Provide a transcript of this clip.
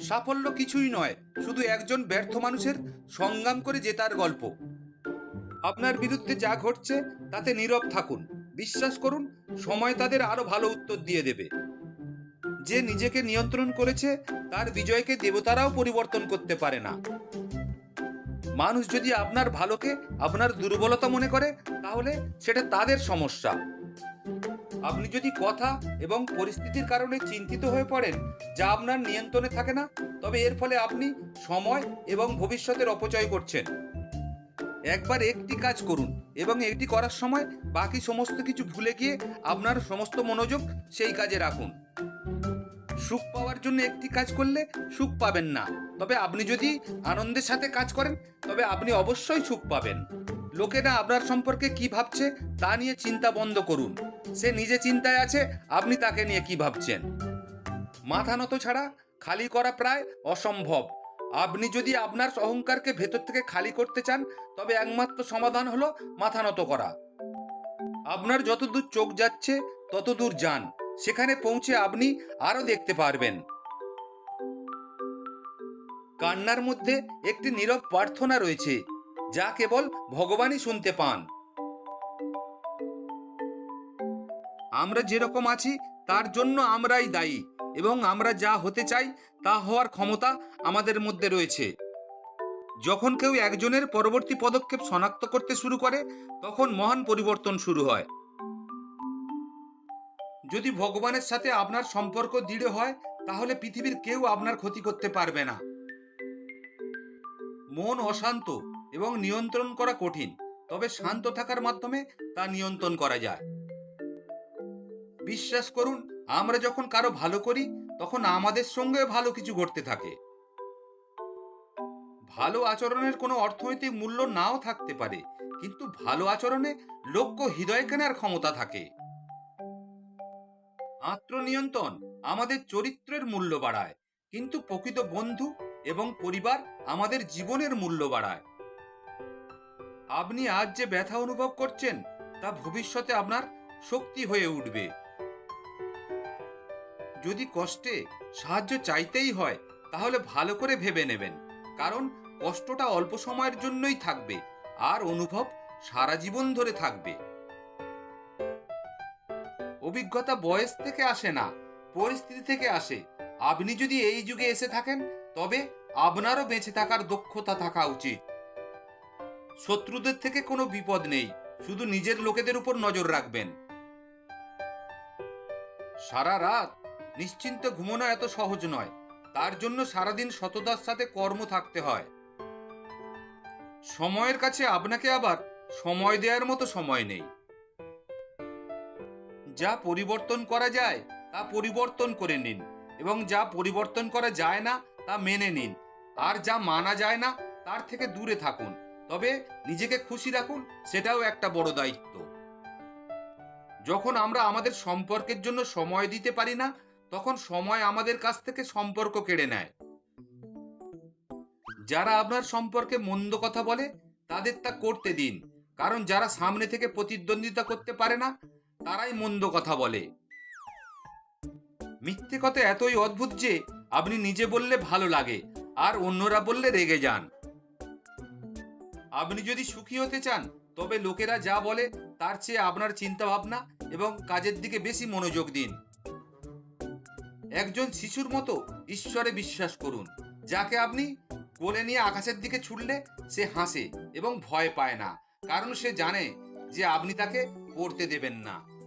সাফল্য কিছুই নয়, শুধু একজন ব্যর্থ মানুষের সংগ্রাম করে জেতার গল্প। আপনার বিরুদ্ধে যা ঘটছে, তাতে নীরব থাকুন। বিশ্বাস করুন, সময় তাদের আরও ভালো উত্তর দিয়ে দেবে। যে নিজেকে নিয়ন্ত্রণ করেছে, তার বিজয়কে দেবতারাও পরিবর্তন করতে পারে না। মানুষ যদি আপনার ভালোকে, আপনার দুর্বলতা মনে করে, তাহলে সেটা তাদের সমস্যা। আপনি যদি কথা এবং পরিস্থিতির কারণে চিন্তিত হয়ে পড়েন, যা আপনার নিয়ন্ত্রণে থাকে না, তবে এর ফলে আপনি সময় এবং ভবিষ্যতের অপচয় করছেন। একবার একটি কাজ করুন এবং এটি করার সময় বাকি সমস্ত কিছু ভুলে গিয়ে আপনার সমস্ত মনোযোগ সেই কাজে রাখুন। সুখ পাওয়ার জন্য একটি কাজ করলে সুখ পাবেন না, তবে আপনি যদি আনন্দের সাথে কাজ করেন, তবে আপনি অবশ্যই সুখ পাবেন। লোকেরা আপনার সম্পর্কে কি ভাবছে তা নিয়ে চিন্তা বন্ধ করুন। সে নিজে চিন্তায় আছে, আপনি তাকে নিয়ে কি ভাবছেন? মাথা নত ছাড়া খালি করা প্রায় অসম্ভব। আপনি যদি আপনার অহংকারকে ভেতর থেকে খালি করতে চান, তবে একমাত্র সমাধান হলো মাথা নত করা। আপনার যতদূর চোখ যাচ্ছে, ততদূর যান। সেখানে পৌঁছে আপনি আরও দেখতে পারবেন। কান্নার মধ্যে একটি নীরব প্রার্থনা রয়েছে। যা কেবল ভগবানই শুনতে পান। আমরা যেরকম আছি, তার জন্য আমরাই দায়ী এবং আমরা যা হতে চাই, তা হওয়ার ক্ষমতা আমাদের মধ্যে রয়েছে। যখন কেউ একজনের পরবর্তী পদক্ষেপ শনাক্ত করতে শুরু করে, তখন মহান পরিবর্তন শুরু হয়। যদি ভগবানের সাথে আপনার সম্পর্ক দৃঢ় হয়, তাহলে পৃথিবীর কেউ আপনার ক্ষতি করতে পারবে না। মন অশান্ত এবং নিয়ন্ত্রণ করা কঠিন, তবে শান্ত থাকার মাধ্যমে তা নিয়ন্ত্রণ করা যায়। বিশ্বাস করুন, আমরা যখন কারও ভালো করি, তখন আমাদের সঙ্গে ভালো কিছু ঘটতে থাকে। ভালো আচরণের কোনো অর্থনৈতিক মূল্য নাও থাকতে পারে, কিন্তু ভালো আচরণে লক্ষ্য হৃদয় কেনার ক্ষমতা থাকে। আত্মনিয়ন্ত্রণ আমাদের চরিত্রের মূল্য বাড়ায়, কিন্তু প্রকৃত বন্ধু এবং পরিবার আমাদের জীবনের মূল্য বাড়ায়। আপনি আজ যে ব্যথা অনুভব করছেন, তা ভবিষ্যতে আপনার শক্তি হয়ে উঠবে। যদি কষ্টে সাহায্য চাইতেই হয়, তাহলে ভালো করে ভেবে নেবেন, কারণ কষ্টটা অল্প সময়ের জন্যই থাকবে, আর অনুভব সারা জীবন ধরে থাকবে। অভিজ্ঞতা বয়স থেকে আসে না, পরিস্থিতি থেকে আসে। আপনি যদি এই যুগে এসে থাকেন, তবে আপনারও বেঁচে থাকার দক্ষতা থাকা উচিত। শত্রুদের থেকে কোনো বিপদ নেই, শুধু নিজের লোকেদের উপর নজর রাখবেন। সারা রাত নিশ্চিন্ত ঘুমানো এত সহজ নয়, তার জন্য সারাদিন সততার সাথে কর্ম থাকতে হয়। সময়ের কাছে আপনাকে আবার সময় দেওয়ার মতো সময় নেই। যা পরিবর্তন করা যায়, তা পরিবর্তন করে নিন এবং যা পরিবর্তন করা যায় না, তা মেনে নিন। আর যা মানা যায় না, তার থেকে দূরে থাকুন। তবে নিজেকে খুশি রাখুন, সেটাও একটা বড় দায়িত্ব। যখন আমরা আমাদের সম্পর্কের জন্য সময় দিতে পারি না, তখন সময় আমাদের কাছ থেকে সম্পর্ক কেড়ে নেয়। যারা আপনার সম্পর্কে মন্দ কথা বলে, তাদের তা করতে দিন। কারণ যারা সামনে থেকে প্রতিদ্বন্দ্বিতা করতে পারে না, তারাই মন্দ কথা বলে। মিথ্যে কথা এতই অদ্ভুত যে, আপনি নিজে বললে ভালো লাগে, আর অন্যরা বললে রেগে যান। আপনি যদি সুখী হতে চান, তবে লোকেরা যা বলে তার চেয়ে আপনার চিন্তা ভাবনা এবং কাজের দিকে বেশি মনোযোগ দিন। একজন শিশুর মতো ঈশ্বরে বিশ্বাস করুন, যাকে আপনি কোলে নিয়ে আকাশের দিকে ছুটলে সে হাসে এবং ভয় পায় না, কারণ সে জানে যে আপনি তাকে পড়তে দেবেন না।